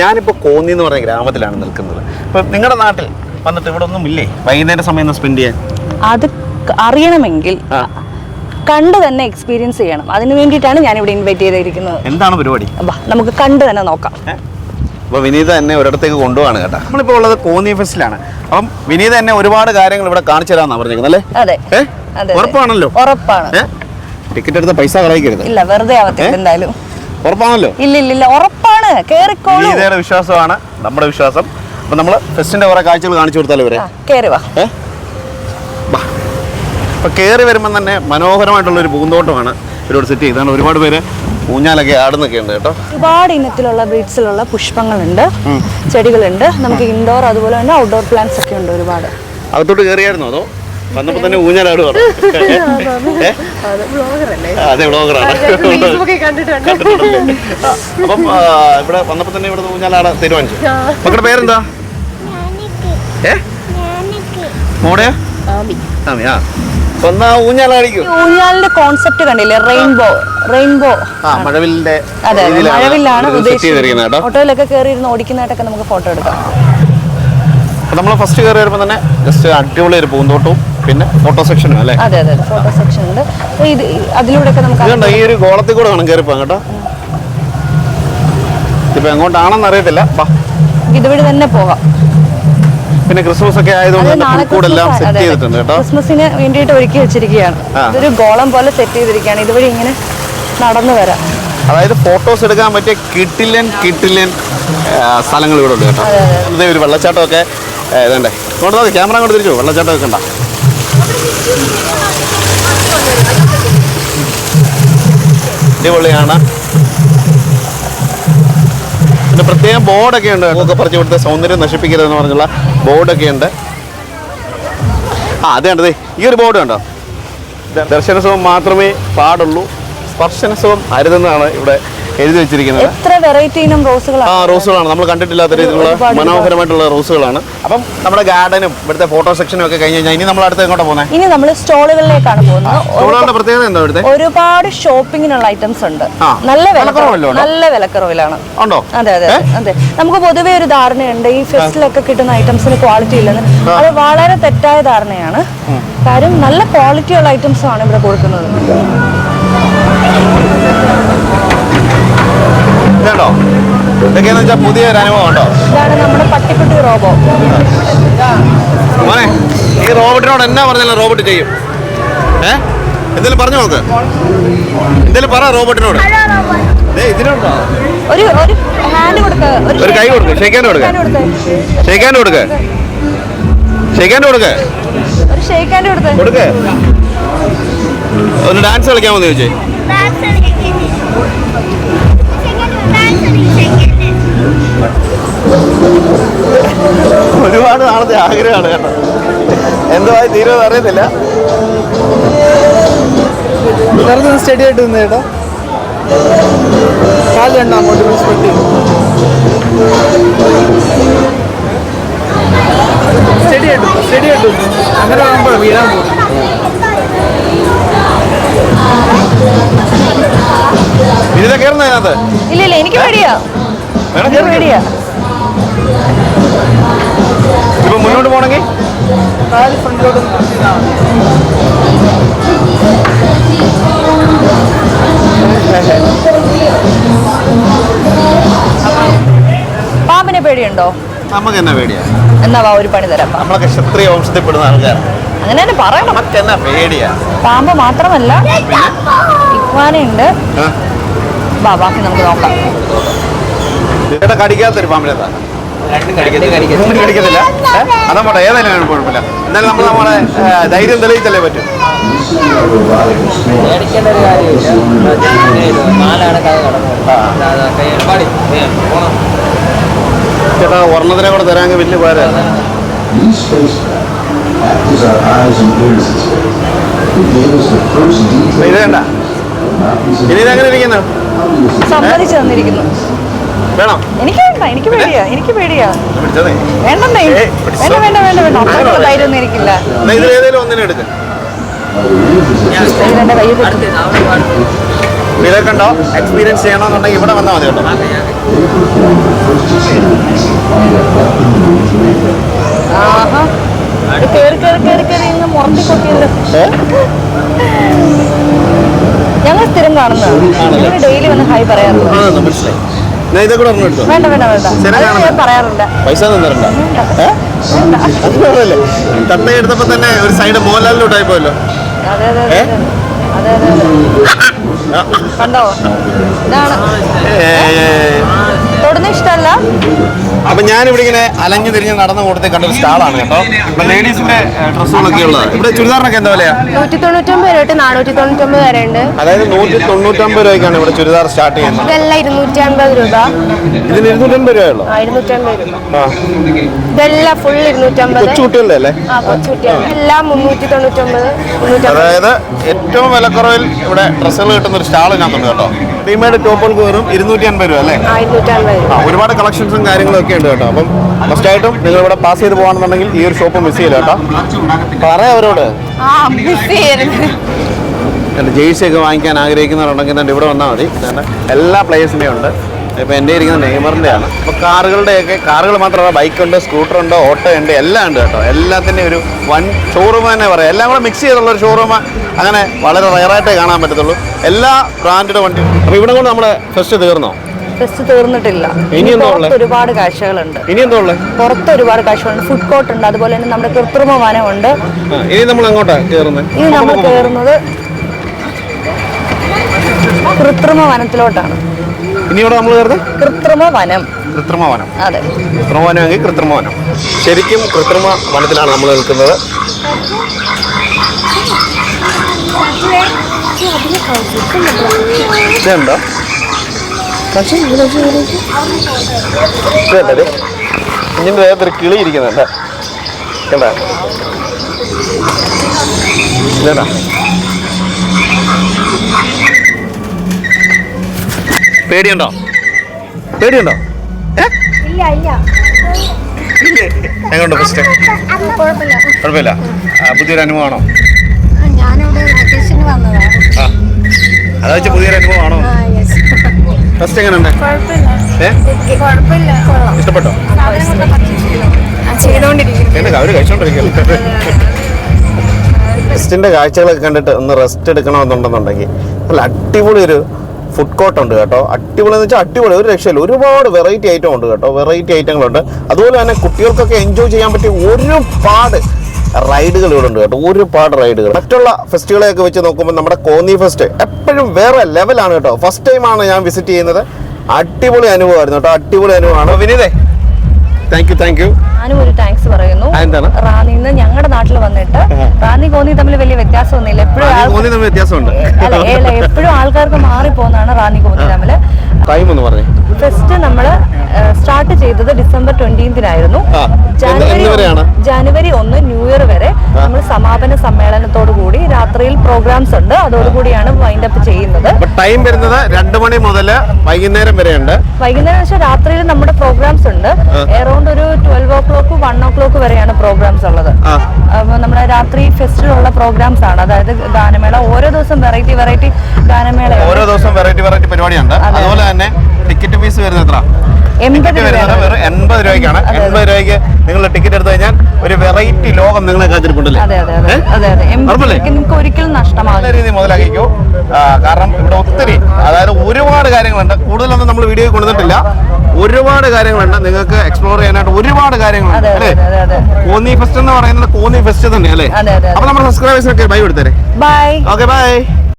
ഞാനിപ്പോൾ കോന്നി എന്ന് പറയുന്ന ഗ്രാമത്തിലാണ് നിൽക്കുന്നത്. ഇപ്പം നിങ്ങളുടെ നാട്ടിൽ വന്നിട്ട് ഇവിടെ ഒന്നും ഇല്ലേ? വൈകുന്നേരം സമയം ഒന്ന് സ്പെൻഡ് ചെയ്യാൻ. അത് അറിയണമെങ്കിൽ. കണ്ട് തന്നെ എക്സ്പീരിയൻസ് ചെയ്യണം. അതിന് വേണ്ടിയിട്ടാണ് ഞാൻ ഇവിടെ ഇൻവൈറ്റ് ചെയ്തിരിക്കുന്നത്. എന്താണ് പരിപാടി? നമുക്ക് കണ്ട് തന്നെ നോക്കാം. അപ്പോൾ വിനീത എന്നെ ഒരിടത്തേക്ക് കൊണ്ടുപോകാണ് കേട്ടോ. നമ്മളിപ്പോൾ ഉള്ളത് കോന്നി ഫെസ്റ്റിലാണ്. അപ്പം വിനീത എന്നെ ഒരുപാട് കാര്യങ്ങൾ ഇവിടെ കാണിച്ചു തരാമെന്നാണ് പറഞ്ഞേക്കുന്നത് അല്ലേ? ഉറപ്പാണല്ലോ? ഉറപ്പാണ്. ടിക്കറ്റ് എടുത്ത പൈസ കളയിക്കരുത്. ഇല്ല വെറുതെ ആവത്തില്ല എന്തായാലും. ഉറപ്പാണല്ലോ? ഇല്ല ഇല്ല ഉറപ്പാണ്. കേറിക്കോളൂ. വിശ്വാസമാണ് നമ്മുടെ വിശ്വാസം. അപ്പൊ നമ്മൾ ഫെസ്റ്റിന്റെ കുറെ കാഴ്ചകൾ കാണിച്ചു കൊടുത്താലോ ഇവരെ? അപ്പൊ കേറി വാ. അപ്പോൾ കയറി വരുമ്പോൾ തന്നെ മനോഹരമായിട്ടുള്ള ഒരു പൂന്തോട്ടമാണ് ഇവരോട് സെറ്റ് ചെയ്താണ് ഒരുപാട് പേര് ഊഞ്ഞാലൊക്കെ ആടുന്നൊക്കെ ഉണ്ട് കേട്ടോ. ഒരുപാട് ഇനത്തിലുള്ള ബ്രീഡ്സിലുള്ള പുഷ്പങ്ങളുണ്ട് ചെടികളുണ്ട്. നമുക്ക് ഇൻഡോർ അതുപോലെ തന്നെ ഔട്ട്ഡോർ പ്ലാന്റ്സ് ഒക്കെ ഉണ്ട് ഒരുപാട്. അകത്തോട്ട് കയറിയായിരുന്നോ അതോ? വന്നപ്പോൾ തന്നെ ഊഞ്ഞാലാട് പറഞ്ഞു. ബ്ലോഗറാണ്. അതെ വ്ളോഗറാണ് അപ്പം ഇവിടെ വന്നപ്പോ തന്നെ ഇവിടെ ഊഞ്ഞാലാട് തീരുമാനിച്ചു. മക്കളുടെ പേരെന്താ? ഏ? മോടെയാ ആമി. ആ. അപ്പൊ എന്നാ ഊഞ്ഞാലാടിക്കും. ഈ ഊഞ്ഞാലിന്റെ കോൺസെപ്റ്റ് കണ്ടില്ലേ? റെയിൻബോ റെയിൻബോ ആ മഴവില്ലിന്റെ അതെ മഴവില്ലാണ് ഉദ്ദേശിച്ചത്. ഓട്ടോയിലൊക്കെ കയറി ഇരുന്ന് ഓടിക്കുന്നതായിട്ടൊക്കെ നമുക്ക് ഫോട്ടോ എടുക്കാം. നമ്മൾ ഫസ്റ്റ് കയറി വരുമ്പോൾ തന്നെ ജസ്റ്റ് അടിപൊളി ഒരു പൂന്തോട്ടവും പിന്നെ ഫോട്ടോ സെക്ഷനും അല്ലേ? അതെ അതെ ഫോട്ടോ സെക്ഷൻ ഉണ്ട്. ഇത് അതിലൂടെയൊക്കെ നമുക്ക് ഈ ഒരു ഗോളത്തിൽ കൂടെ വേണം കയറിപ്പോ കേട്ടോ. ഇപ്പൊ എങ്ങോട്ടാണെന്ന് അറിയത്തില്ല. ഇതുവഴി തന്നെ പോകാം. പിന്നെ ക്രിസ്മസ് ഒക്കെ ആയതുകൊണ്ട് ക്രിസ്മസ് സെറ്റ് ചെയ്തിട്ടുണ്ട് കേട്ടോ. ക്രിസ്മസിന് വേണ്ടിയിട്ട് ഒരുക്കി വെച്ചിരിക്കുകയാണ്. ഇതൊരു ഗോളം പോലെ സെറ്റ് ചെയ്തിരിക്കുകയാണ്. ഇതുവഴി ഇങ്ങനെ നടന്നു വരാം. അതായത് ഫോട്ടോസ് എടുക്കാൻ പറ്റിയ കിട്ടില്ലൻ കിട്ടില്ലൻ സ്ഥലങ്ങൾ ഇവിടെ ഉണ്ട് കേട്ടോ. ഇതേ ഒരു വെള്ളച്ചാട്ടമൊക്കെ ഇതുണ്ടേ. നോക്ക് ക്യാമറ കൊണ്ട് തിരിച്ചു വെള്ളച്ചാട്ടം ഒക്കെ ഉണ്ടോ അടിപൊളിയാണ്. പിന്നെ പ്രത്യേകം ബോർഡൊക്കെ ഉണ്ട് ഒക്കെ പറിച്ചു കൊടുത്ത സൗന്ദര്യം നശിപ്പിക്കരുതെന്ന് പറഞ്ഞുള്ള ബോർഡൊക്കെ ഉണ്ട്. ആ അത് കണ്ടതേ ഈ ഒരു ബോർഡ് കണ്ടോ? ദർശനസുഖം മാത്രമേ പാടുള്ളൂ. സ്പർശനസുഖം അരുതെന്നാണ് ഇവിടെ എഴുതി വെച്ചിരിക്കുന്നത്. എത്ര വെറൈറ്റി ഇനം ആ റോസുകളാണ് റോസുകളാണ് നമ്മൾ കണ്ടിട്ടില്ലാത്ത രീതിയിലുള്ള ഒരുപാട് മനോഹരമായിട്ടുള്ള റോസുകളാണ് അപ്പം നമ്മുടെ ഗാർഡനും ഇവിടുത്തെ ഫോട്ടോ സെക്ഷനും ഒക്കെ കഴിഞ്ഞ് കഴിഞ്ഞാൽ ഇനി നമ്മൾ അടുത്ത് എങ്ങോട്ടാ പോകുന്നത് ഇനി നമ്മൾ സ്റ്റോളുകളിലേക്കാണ് പോകുന്നത്. സ്കൂളുകളുടെ പ്രത്യേകത എന്താ ഇവിടുത്തെ? ഒരുപാട് ഷോപ്പിങ്ങിനുള്ള ഐറ്റംസ് ഉണ്ട്. നല്ല വിലക്കുറവല്ലോ വില നല്ല വിലക്കുറവിലാണ്. ഉണ്ടോ? അതെ അതെ അതെ. നമുക്ക് പൊതുവേ ഒരു ധാരണയുണ്ട് ഈ ഫെസ്റ്റിലൊക്കെ കിട്ടുന്ന ഐറ്റംസിന് ക്വാളിറ്റി ഇല്ലെന്ന് അത് വളരെ തെറ്റായ ധാരണയാണ്. കാര്യം നല്ല ക്വാളിറ്റിയുള്ള ഐറ്റംസ് ആണ് ഇവിടെ കൊടുക്കുന്നത്. ഇതുണ്ടോ ഇതൊക്കെയെന്ന് വെച്ചാൽ പുതിയൊരു അനുഭവം ഉണ്ടോ? ഇതാണ് നമ്മുടെ പട്ടിക്കുട്ടി റോബോ. മോനെ ഈ റോബോട്ടിനോട് എന്നാ പറഞ്ഞാലും റോബോട്ട് ചെയ്യും? ഏ? എന്തെങ്കിലും പറഞ്ഞു നോക്ക് എന്തെങ്കിലും പറ റോബോട്ടിനോട്. ഇതിനുണ്ടോ? ഒരു ഒരു ഹാൻഡ് കൊടുക്ക് ഒരു കൈ കൊടുക്ക്, ഷെയ്ക്കാൻ കൊടുക്ക്. കൊടുക്ക. കൊടുക്ക്. കൊടുക്ക കൊടുക്ക്. ഒരു കൊടുക്ക്. കൊടുക്ക്. ഒന്ന് ഡാൻസ് കളിക്കാമോ ചോദിച്ചേ? ഒരുപാട് നാളത്തെ ആഗ്രഹമാണ് കേട്ടോ. എന്തുമായി തീരുമെന്ന് അറിയത്തില്ല. സ്റ്റഡി ആയിട്ട് നിന്ന് കേട്ടോ. കാലുണ്ട് അങ്ങോട്ട് സ്പെട്ട് സ്റ്റഡി ആയിട്ട് സ്റ്റഡി ആയിട്ട്. അങ്ങനെ ആകുമ്പോൾ വീഴാൻ പോകും ഇതിലെ കയറുന്ന അതിനകത്ത് ഇല്ല ഇല്ല എനിക്ക് പേടിയാ എനിക്ക് പേടിയാ ഇപ്പൊ മുന്നോട്ട് പോണെങ്കിൽ പാമ്പിനെ പേടിയുണ്ടോ? നമുക്ക് എന്നാ പേടിയാ? എന്നാ വാ ഒരു പണി തരാം. നമ്മളൊക്കെ ക്ഷത്രിയ വംശത്തിൽപ്പെടുന്ന പെടുന്ന ആൾക്കാരാണ് അങ്ങനെ തന്നെ പറയണം നമുക്ക് എന്നാ പേടിയാ? പാമ്പ് മാത്രമല്ല ഇക്വാനുണ്ട് വാ ബാക്കി നമുക്ക് നോക്കാം. ചേട്ടാ കടിക്കാത്തൊരു പാമ്പിനെന്താ രണ്ടും കടിക്കത്തില്ല. ഏ? അതാ പോട്ടെ ഏതായാലും കുഴപ്പമില്ല. എന്നാലും നമ്മൾ നമ്മളെ ഏ, ധൈര്യം തെളിയിച്ചല്ലേ പറ്റും. പേടിക്കേണ്ട ഒരു കാര്യമില്ല. നാലാണ് കഥ പാടി. പോണം. ചേട്ടാ ഒരെണ്ണത്തിനെ കൂടെ തരാമെങ്കിൽ വലിയ പേരാണ് These spacecraft act as our eyes and ears. This way. They gave us the first ഇത് detailed സമ്മതിച്ചു തന്നിരിക്കുന്നു. എനിക്ക് വേണ്ട എനിക്ക് പേടിയാ എനിക്ക് പേടിയാ. വേണ്ടേ വേണ്ട വേണ്ട വേണ്ട. വേണ്ട അപ്പുറത്തുള്ള ധൈര്യം ഒന്നും എനിക്കില്ല. എന്റെ കയ്യിൽ ഇതൊക്കെ എക്സ്പീരിയൻസ് ചെയ്യണമെന്നുണ്ടെങ്കിൽ ഇവിടെ വന്നാൽ മതി കേട്ടോ. കേറി കേറി കേറി കേറി ഇന്ന് മുറത്തി കൊട്ടിയല്ലോ സ്ഥിരം കാണുന്നതാണ്. ഡെയിലി വന്ന് ഹായ് പറയാറുണ്ട്? മനസ്സിലായി ഞാൻ ഇതൊക്കെ കൂടെ വേണ്ട വേണ്ട വേണ്ട. പറയാറില്ല പൈസ തന്നിട്ടുണ്ടോ അത് വേറല്ലേ തട്ട തന്നെ ഒരു സൈഡ് മോഹൻലാലിലോട്ടായി പോയല്ലോ. കണ്ടോ? ഇതാണ്. തൊടുന്ന ഇഷ്ടമല്ല അപ്പൊ ഞാൻ ഇവിടെ ഇങ്ങനെ അലഞ്ഞു തിരിഞ്ഞ് നടന്നു കൊടുത്ത് കണ്ടൊരു സ്റ്റാളാണ് കേട്ടോ. ഇപ്പൊ ലേഡീസിന്റെ ഡ്രസ്സുകളൊക്കെ ഉള്ളത്. ഇവിടെ ചുരിദാറിനൊക്കെ എന്താ വിലയാ? നൂറ്റി തൊണ്ണൂറ്റൊമ്പത് തൊട്ട് നാനൂറ്റി തൊണ്ണൂറ്റൊമ്പത് വരെ ഉണ്ട്. അതായത് നൂറ്റി തൊണ്ണൂറ്റൊമ്പത് രൂപയ്ക്കാണ് ഇവിടെ ചുരിദാർ സ്റ്റാർട്ട് ചെയ്യുന്നത്. ഇതെല്ലാം ഇരുന്നൂറ്റി അമ്പത് രൂപ. ഇതിന് ഇരുന്നൂറ്റമ്പത് രൂപയുള്ളൂ ആ ഇരുന്നൂറ്റമ്പത് രൂപ. ആ. ഇതെല്ലാം ഫുൾ ഇരുന്നൂറ്റമ്പത്. കൊച്ചുകുട്ടികളുടെ അല്ലേ? ആ കൊച്ചുകുട്ടിയാണ് എല്ലാം മുന്നൂറ്റി തൊണ്ണൂറ്റൊമ്പത് മുന്നൂറ്റമ്പത്. അതായത് ഏറ്റവും വിലക്കുറവിൽ ഇവിടെ ഡ്രസ്സുകൾ കിട്ടുന്ന ഒരു സ്റ്റാൾ ഇതിനകത്തുണ്ട് കേട്ടോ. റീമേഡ് ടോപ്പുകൾക്ക് വെറും ഇരുന്നൂറ്റി അൻപത് രൂപ അല്ലേ? ആ ഒരുപാട് കളക്ഷൻസും കാര്യങ്ങളും ഒക്കെ ഉണ്ട് കേട്ടോ. അപ്പം മസ്റ്റായിട്ടും നിങ്ങൾ ഇവിടെ പാസ് ചെയ്ത് പോകാണെന്നുണ്ടെങ്കിൽ ഈ ഒരു ഷോപ്പ് മിസ് ചെയ്യില്ല കേട്ടോ? പറയാം അവരോട്. ജേഴ്സി ഒക്കെ വാങ്ങിക്കാൻ ആഗ്രഹിക്കുന്നവരുണ്ടെങ്കിൽ ഇവിടെ വന്നാൽ മതി. എല്ലാ പ്ലേയേഴ്സിന്റെയും ഉണ്ട്. ഇപ്പോൾ എന്റെ ഇരിക്കുന്ന നെയ്മറിന്റെ ആണ് അപ്പോൾ കാറുകളുടെയൊക്കെ കാറുകൾ മാത്രമല്ല ബൈക്കുണ്ട് സ്കൂട്ടറുണ്ട് ഓട്ടോ ഉണ്ട് എല്ലാം ഉണ്ട് കേട്ടോ. എല്ലാത്തിന്റെയും ഒരു വൺ ഷോറൂം തന്നെ പറയാം. എല്ലാം കൂടെ മിക്സ് ചെയ്തുള്ള ഒരു ഷോറൂം അങ്ങനെ വളരെ റയറായിട്ടേ കാണാൻ പറ്റത്തുള്ളൂ. എല്ലാ ബ്രാൻഡഡ് വണ്ടി അപ്പോൾ ഇവിടെ കൊണ്ട് നമ്മുടെ ഫസ്റ്റ് തീർന്നോ? ഫെസ്റ്റ് തീർന്നിട്ടില്ല. ഒരുപാട് കാഴ്ചകളുണ്ട്. പുറത്ത് ഒരുപാട് കാഴ്ചകളുണ്ട്. ഫുഡ് കോർട്ട് ഉണ്ട്. അതുപോലെ തന്നെ നമ്മുടെ കൃത്രിമ വനമുണ്ട്. ഇനി നമ്മൾ കയറുന്നത് കൃത്രിമ വനത്തിലോട്ടാണ്. ഇനി ഇവിടെ നമ്മൾ കയറുന്നത് കൃത്രിമ വനം. കൃത്രിമ വനം. അതെ. കൃത്രിമ വനമെങ്കിൽ കൃത്രിമ വനം. ശരിക്കും കൃത്രിമ വനത്തിലാണ് നമ്മൾ നിൽക്കുന്നത്. ഇതുണ്ടോ? ഇതല്ലേ കുഞ്ഞിന്റെ ദേഹത്തൊരു കിളി ഇരിക്കുന്നുണ്ട്. കണ്ട? ഇതേടാ പേടിയുണ്ടോ? പേടിയുണ്ടോ? എങ്ങനെയുണ്ട് ഇല്ല ഇല്ല. ഇല്ലേ? ഫസ്റ്റ് കുഴപ്പമില്ല. പുതിയൊരു അനുഭവമാണോ? അതാ വെച്ച പുതിയൊരു അനുഭവമാണോ? ഫസ്റ്റ് എങ്ങനെയുണ്ട് ഇഷ്ടപ്പെട്ടോ? എന്നെ അവർ കഴിച്ചോണ്ടിരിക്കല്ലേ ഫെസ്റ്റിന്റെ കാഴ്ചകളൊക്കെ കണ്ടിട്ട് ഒന്ന് റെസ്റ്റ് എടുക്കണമെന്നുണ്ടെന്നുണ്ടെങ്കിൽ നല്ല അടിപൊളി ഒരു ഫുഡ് കോർട്ട് ഉണ്ട് കേട്ടോ. അടിപൊളി എന്ന് വെച്ചാൽ അടിപൊളി ഒരു രക്ഷയില്ല. ഒരുപാട് വെറൈറ്റി ഐറ്റം ഉണ്ട് കേട്ടോ. വെറൈറ്റി ഐറ്റങ്ങളുണ്ട് അതുപോലെ തന്നെ കുട്ടികൾക്കൊക്കെ എൻജോയ് ചെയ്യാൻ പറ്റിയ ഒരുപാട് റൈഡുകൾ ഇവിടെ ഉണ്ട് കേട്ടോ. ഒരുപാട് റൈഡുകൾ മറ്റുള്ള ഫെസ്റ്റുകളെയൊക്കെ വെച്ച് നോക്കുമ്പോൾ നമ്മുടെ കോന്നി ഫെസ്റ്റ് എപ്പോഴും വേറെ ലെവലാണ് കേട്ടോ. ഫസ്റ്റ് ടൈമാണ് ഞാൻ വിസിറ്റ് ചെയ്യുന്നത്. അടിപൊളി അനുഭവമായിരുന്നു കേട്ടോ. അടിപൊളി അനുഭവമാണ്. വിനീതേ താങ്ക് യു താങ്ക് യു ഞാനും ഒരു താങ്ക്സ് പറയുന്നു? റാന്നിന്ന് ഞങ്ങളുടെ നാട്ടിൽ വന്നിട്ട് റാന്നി കോന്നി തമ്മിൽ വലിയ വ്യത്യാസമൊന്നുമില്ല. എപ്പോഴും വ്യത്യാസമുണ്ട്. എപ്പോഴും ആൾക്കാർക്ക് മാറിപ്പോകുന്നതാണ് റാന്നി കോന്നി തമ്മിൽ ഫസ്റ്റ് നമ്മൾ സ്റ്റാർട്ട് ചെയ്തത് ഡിസംബർ ട്വന്റീൻത്തിനായിരുന്നു പ്രോഗ്രാംസ് ഉണ്ട്. അതോടുകൂടിയാണ് വൈൻഡ് അപ്പ് ചെയ്യുന്നത്. ടൈം വരുന്നത് രണ്ട് മണി മുതൽ വൈകുന്നേരം വരെ ഉണ്ട് വൈകുന്നേരം വെച്ചാൽ രാത്രിയിൽ നമ്മുടെ പ്രോഗ്രാംസ് ഉണ്ട്. എറൗണ്ട് ഒരു twelve o'clock one o'clock വരെയാണ് പ്രോഗ്രാംസ് ഉള്ളത്. നമ്മുടെ രാത്രി ഫെസ്റ്റിലുള്ള പ്രോഗ്രാംസ് ആണ്. അതായത് ഗാനമേള ഓരോ ദിവസം വെറൈറ്റി വെറൈറ്റി ഗാനമേള ഓരോ ദിവസം വെറൈറ്റി വെറൈറ്റി പരിപാടിയുണ്ട്. അതുപോലെ തന്നെ ടിക്കറ്റ് ഫീസ് വരുന്നത് എത്ര ടിക്കറ്റ് വരുന്നത് വെറും എൺപത് രൂപയ്ക്കാണ്. എൺപത് രൂപയ്ക്ക് നിങ്ങൾ ടിക്കറ്റ് എടുത്തു കഴിഞ്ഞാൽ ഒരു വെറൈറ്റി ലോകം നിങ്ങളെ കാത്തിരിപ്പുണ്ടല്ലേ? ഒരിക്കലും നല്ല രീതിയിൽ മുതലാക്കിക്കോ. കാരണം ഇവിടെ ഒത്തിരി അതായത് ഒരുപാട് കാര്യങ്ങളുണ്ട്. കൂടുതലൊന്നും നമ്മൾ വീഡിയോ കൊടുത്തിട്ടില്ല ഒരുപാട് കാര്യങ്ങളുണ്ട് നിങ്ങൾക്ക് എക്സ്പ്ലോർ ചെയ്യാനായിട്ട് ഒരുപാട് കാര്യങ്ങളുണ്ട് അല്ലേ? കോന്നി ഫെസ്റ്റ് എന്ന് പറയുന്നത് കോന്നി ഫെസ്റ്റ് തന്നെ അല്ലേ. അപ്പൊ നമ്മുടെ സബ്സ്ക്രൈബേഴ്സിനൊക്കെ ബൈ കൊടുത്തരെ. Bye okay bye